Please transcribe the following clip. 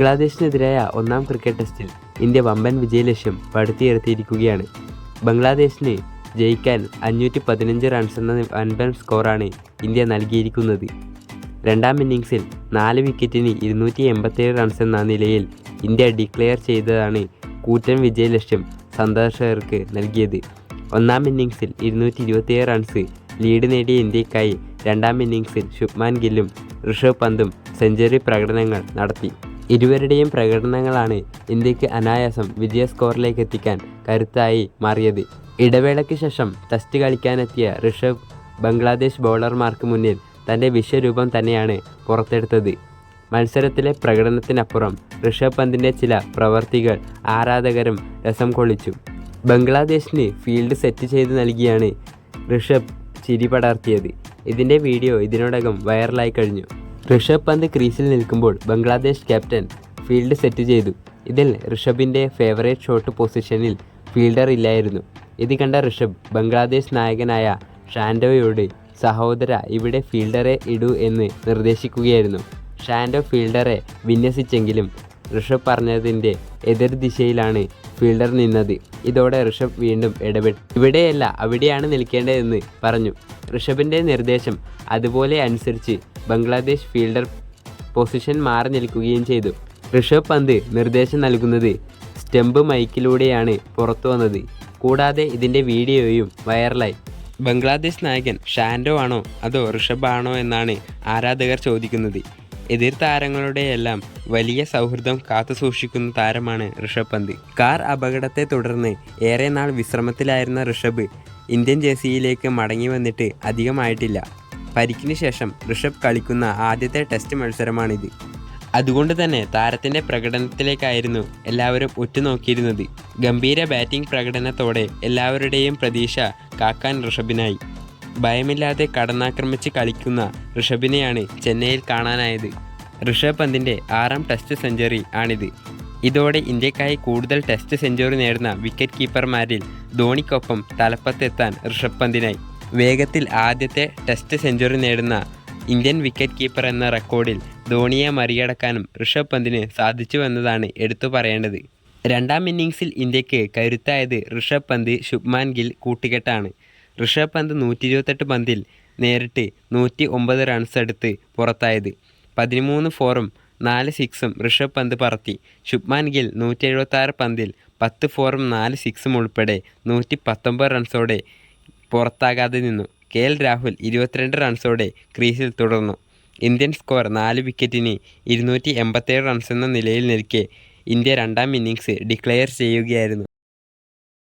ബംഗ്ലാദേശിനെതിരായ ഒന്നാം ക്രിക്കറ്റ് ടെസ്റ്റിൽ ഇന്ത്യ വമ്പൻ വിജയലക്ഷ്യം പടുത്തുയർത്തിയിരിക്കുകയാണ്. ബംഗ്ലാദേശിന് ജയിക്കാൻ അഞ്ഞൂറ്റി പതിനഞ്ച് റൺസ് എന്ന വൻപൻ സ്കോറാണ് ഇന്ത്യ നൽകിയിരിക്കുന്നത്. രണ്ടാം ഇന്നിങ്സിൽ നാല് വിക്കറ്റിന് ഇരുന്നൂറ്റി എൺപത്തേഴ് റൺസ് എന്ന നിലയിൽ ഇന്ത്യ ഡിക്ലെയർ ചെയ്തതാണ് കൂറ്റൻ വിജയലക്ഷ്യം സന്ദർശകർക്ക് നൽകിയത്. ഒന്നാം ഇന്നിങ്സിൽ ഇരുന്നൂറ്റി ഇരുപത്തിയേഴ് റൺസ് ലീഡ് നേടിയ ഇന്ത്യക്കായി രണ്ടാം ഇന്നിങ്സിൽ ശുഭ്മാൻ ഗില്ലും ഋഷഭ് പന്തും സെഞ്ചുറി പ്രകടനങ്ങൾ നടത്തി. ഇരുവരുടെയും പ്രകടനങ്ങളാണ് ഇന്ത്യയ്ക്ക് അനായാസം വിജയ സ്കോറിലേക്ക് എത്തിക്കാൻ കരുത്തായി മാറിയത്. ഇടവേളയ്ക്ക് ശേഷം ടെസ്റ്റ് കളിക്കാനെത്തിയ ഋഷഭ് ബംഗ്ലാദേശ് ബൗളർമാർക്ക് മുന്നിൽ തന്റെ വിശ്വരൂപം തന്നെയാണ് പുറത്തെടുത്തത്. മത്സരത്തിലെ പ്രകടനത്തിനപ്പുറം ഋഷഭ് പന്തിന്റെ ചില പ്രവർത്തികൾ ആരാധകരും രസം കൊള്ളിച്ചു. ബംഗ്ലാദേശിന് ഫീൽഡ് സെറ്റ് ചെയ്ത് നൽകിയാണ് ഋഷഭ് ചിരി പടർത്തിയത്. ഇതിന്റെ വീഡിയോ ഇതിനോടകം വൈറലായി കഴിഞ്ഞു. ഋഷഭ് പന്ത് ക്രീസിൽ നിൽക്കുമ്പോൾ ബംഗ്ലാദേശ് ക്യാപ്റ്റൻ ഫീൽഡ് സെറ്റ് ചെയ്തു. ഇതിൽ ഋഷഭിന്റെ ഫേവറേറ്റ് ഷോട്ട് പൊസിഷനിൽ ഫീൽഡർ ഇല്ലായിരുന്നു. ഇത് കണ്ട ഋഷഭ് ബംഗ്ലാദേശ് നായകനായ ഷാൻഡോയോട് സഹോദര ഇവിടെ ഫീൽഡറെ ഇടൂ എന്ന് നിർദ്ദേശിക്കുകയായിരുന്നു. ഷാൻഡോ ഫീൽഡറെ വിന്യസിച്ചെങ്കിലും ഋഷഭ് പറഞ്ഞതിന്റെ എതിർ ദിശയിലാണ് ഫീൽഡർ നിന്നത്. ഇതോടെ ഋഷഭ് വീണ്ടും ഇടപെട്ടു. ഇവിടെയല്ല അവിടെയാണ് നിൽക്കേണ്ടതെന്ന് പറഞ്ഞു. ഋഷഭിന്റെ നിർദ്ദേശം അതുപോലെ അനുസരിച്ച് ബംഗ്ലാദേശ് ഫീൽഡർ പൊസിഷൻ മാറി നിൽക്കുകയും ചെയ്തു. ഋഷഭ് പന്ത് നിർദ്ദേശം നൽകുന്നത് സ്റ്റെമ്പ് മൈക്കിലൂടെയാണ് പുറത്തു വന്നത്. കൂടാതെ ഇതിന്റെ വീഡിയോയും വൈറലായി. ബംഗ്ലാദേശ് നായകൻ ഷാൻഡോ ആണോ അതോ ഋഷഭ് ആണോ എന്നാണ് ആരാധകർ ചോദിക്കുന്നത്. എതിർ താരങ്ങളുടെയെല്ലാം വലിയ സൗഹൃദം കാത്തുസൂക്ഷിക്കുന്ന താരമാണ് ഋഷഭ് പന്ത്. കാർ അപകടത്തെ തുടർന്ന് ഏറെ നാൾ വിശ്രമത്തിലായിരുന്ന ഋഷഭ് ഇന്ത്യൻ ജേഴ്സിയിലേക്ക് മടങ്ങി വന്നിട്ട് അധികമായിട്ടില്ല. പരിക്കിന് ശേഷം ഋഷഭ് കളിക്കുന്ന ആദ്യത്തെ ടെസ്റ്റ് മത്സരമാണിത്. അതുകൊണ്ട് തന്നെ താരത്തിന്റെ പ്രകടനത്തിലേക്കായിരുന്നു എല്ലാവരും ഉറ്റുനോക്കിയിരുന്നത്. ഗംഭീര ബാറ്റിംഗ് പ്രകടനത്തോടെ എല്ലാവരുടെയും പ്രതീക്ഷ കാക്കാൻ ഋഷഭിനായി. ഭയമില്ലാതെ കടന്നാക്രമിച്ച് കളിക്കുന്ന ഋഷഭിനെയാണ് ചെന്നൈയിൽ കാണാനായത്. ഋഷഭ് പന്തിന്റെ ആറാം ടെസ്റ്റ് സെഞ്ചുറി ആണിത്. ഇതോടെ ഇന്ത്യക്കായി കൂടുതൽ ടെസ്റ്റ് സെഞ്ചുറി നേടുന്ന വിക്കറ്റ് കീപ്പർമാരിൽ ധോണിക്കൊപ്പം തലപ്പത്തെത്താൻ ഋഷഭ് പന്തിനായി. വേഗത്തിൽ ആദ്യത്തെ ടെസ്റ്റ് സെഞ്ചുറി നേടുന്ന ഇന്ത്യൻ വിക്കറ്റ് കീപ്പർ എന്ന റെക്കോർഡിൽ ധോണിയെ മറികടക്കാനും ഋഷഭ് പന്തിന് സാധിച്ചുവെന്നതാണ് എടുത്തു പറയേണ്ടത്. രണ്ടാം ഇന്നിങ്സിൽ ഇന്ത്യയ്ക്ക് കരുത്തായത് ഋഷഭ് പന്ത് ശുഭ്മാൻ ഗിൽ കൂട്ടുകെട്ടാണ്. ഋഷഭ് പന്ത് നൂറ്റി ഇരുപത്തെട്ട് പന്തിൽ നേരിട്ട് നൂറ്റി ഒമ്പത് റൺസ് എടുത്ത് പുറത്തായത്. പതിമൂന്ന് ഫോറും നാല് സിക്സും ഋഷഭ് പന്ത് പറത്തി. ശുഭ്മാൻ ഗിൽ നൂറ്റി എഴുപത്താറ് പന്തിൽ പത്ത് ഫോറും നാല് സിക്സും ഉൾപ്പെടെ നൂറ്റി പത്തൊമ്പത് റൺസോടെ പുറത്താകാതെ നിന്നു. കെ എൽ രാഹുൽ ഇരുപത്തിരണ്ട് റൺസോടെ ക്രീസിൽ തുടർന്നു. ഇന്ത്യൻ സ്കോർ നാല് വിക്കറ്റിന് ഇരുന്നൂറ്റി എൺപത്തേഴ് എന്ന നിലയിൽ നിൽക്കെ ഇന്ത്യ രണ്ടാം ഇന്നിങ്സ് ഡിക്ലെയർ ചെയ്യുകയായിരുന്നു.